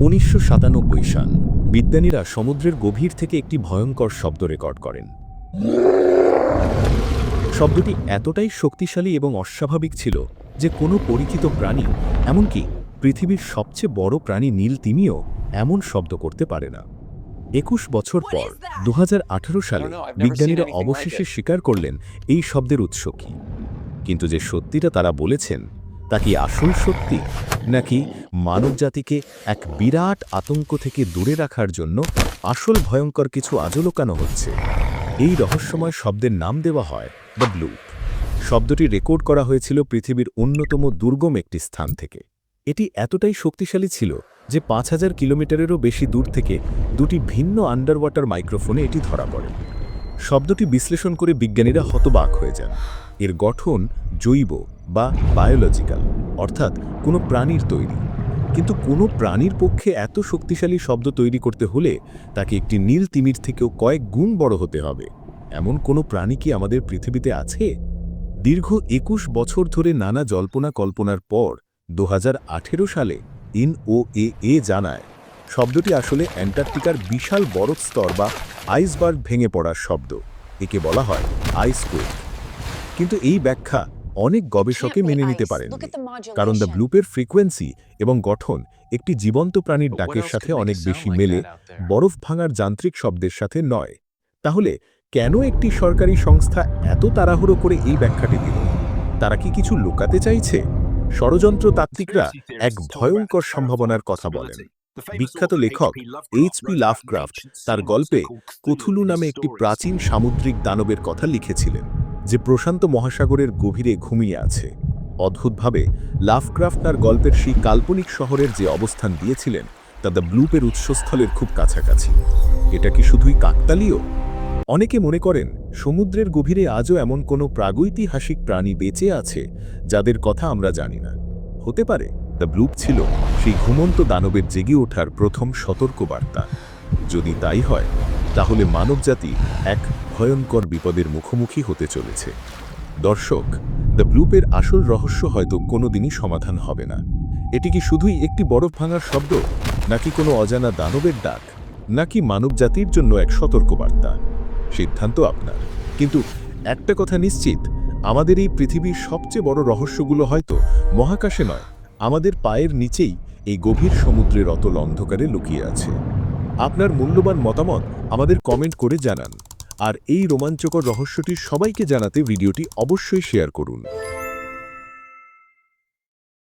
উনিশশো সাতানব্বই সাল বিজ্ঞানীরা সমুদ্রের গভীর থেকে একটি ভয়ঙ্কর শব্দ রেকর্ড করেন। শব্দটি এতটাই শক্তিশালী এবং অস্বাভাবিক ছিল যে কোনো পরিচিত প্রাণী এমনকি পৃথিবীর সবচেয়ে বড় প্রাণী নীল তিমিও এমন শব্দ করতে পারে না। একুশ বছর পর দু হাজার আঠারো সালে বিজ্ঞানীরা অবশেষে স্বীকার করলেন এই শব্দের উৎস কী। কিন্তু যে সত্যিটা তারা বলেছেন তা কি আসল সত্যি? নাকি মানবজাতিকে এক বিরাট আতঙ্ক থেকে দূরে রাখার জন্য আসল ভয়ঙ্কর কিছু আজও লোকানো হচ্ছে? এই রহস্যময় শব্দের নাম দেওয়া হয় দ্য ব্লু শব্দটি রেকর্ড করা হয়েছিল পৃথিবীর অন্যতম দুর্গম একটি স্থান থেকে। এটি এতটাই শক্তিশালী ছিল যে পাঁচ হাজার কিলোমিটারেরও বেশি দূর থেকে দুটি ভিন্ন আন্ডার ওয়াটার মাইক্রোফোনে এটি ধরা পড়ে। শব্দটি বিশ্লেষণ করে বিজ্ঞানীরা হতবাক হয়ে যান। এর গঠন জৈব বা বায়োলজিক্যাল অর্থাৎ কোনো প্রাণীর তৈরি। কিন্তু কোনো প্রাণীর পক্ষে এত শক্তিশালী শব্দ তৈরি করতে হলে তাকে একটি নীল তিমির থেকেও কয়েক গুণ বড় হতে হবে। এমন কোনো প্রাণী কি আমাদের পৃথিবীতে আছে? দীর্ঘ একুশ বছর ধরে নানা জল্পনা কল্পনার পর দু হাজার আঠেরো সালে ইন ও এ এ জানায়, শব্দটি আসলে অ্যান্টার্কটিকার বিশাল বরফ স্তর বা আইসবার্গ ভেঙে পড়ার শব্দ। একে বলা হয় আইসকোয়েক কিন্তু এই ব্যাখ্যা অনেক গবেষকে মেনে নিতে পারেন কারণ দ্য ব্লুপের ফ্রিকোয়েন্সি এবং গঠন একটি জীবন্ত প্রাণীর ডাকের সাথে অনেক বেশি মেলে বরফ ভাঙার যান্ত্রিক শব্দের সাথে নয়। তাহলে কেন একটি সরকারি সংস্থা এত তাড়াহুড়ো করে এই ব্যাখ্যাটি দিল? তারা কি কিছু লুকাতে চাইছে? ষড়যন্ত্র তাত্ত্বিকরা এক ভয়ঙ্কর সম্ভাবনার কথা বলেন। বিখ্যাত লেখক এইচপি লাভক্রাফট তার গল্পে কুথুলু নামে একটি প্রাচীন সামুদ্রিক দানবের কথা লিখেছিলেন। যে প্রশান্ত মহাসাগরের গভীরে ঘুমিয়ে আছে। অদ্ভুতভাবে লাভক্রাফট তার গল্পের সেই কাল্পনিক শহরের যে অবস্থান দিয়েছিলেন, তা দ্য ব্লুপের উৎসস্থলের খুব কাছাকাছি। এটা কি শুধুই কাকতালীয়? অনেকে মনে করেন, সমুদ্রের গভীরে আজও এমন কোনো প্রাগৈতিহাসিক প্রাণী বেঁচে আছে, যাদের কথা আমরা জানি না। হতে পারে, দ্য ব্লুপ ছিল সেই ঘুমন্ত দানবের জেগে ওঠার প্রথম সতর্কবার্তা। যদি তাই হয়, তাহলে মানবজাতি এক ভয়ঙ্কর বিপদের মুখোমুখি হতে চলেছে। দর্শক, দ্য ব্লুপের আসল রহস্য হয়তো কোনোদিনই সমাধান হবে না। এটি কি শুধুই একটি বরফ ভাঙার শব্দ, নাকি কোনো অজানা দানবের ডাক, নাকি মানবজাতির জন্য এক সতর্কবার্তা? সিদ্ধান্ত আপনার। কিন্তু একটা কথা নিশ্চিত, আমাদের এই পৃথিবীর সবচেয়ে বড় রহস্যগুলো হয়তো মহাকাশে নয়, আমাদের পায়ের নিচেই এই গভীর সমুদ্রের অতল অন্ধকারে লুকিয়ে আছে। আপনার মূল্যবান মতামত আমাদের কমেন্ট করে জানান। আর এই রোমাঞ্চকর রহস্যটি সবাইকে জানাতে ভিডিওটি অবশ্যই শেয়ার করুন।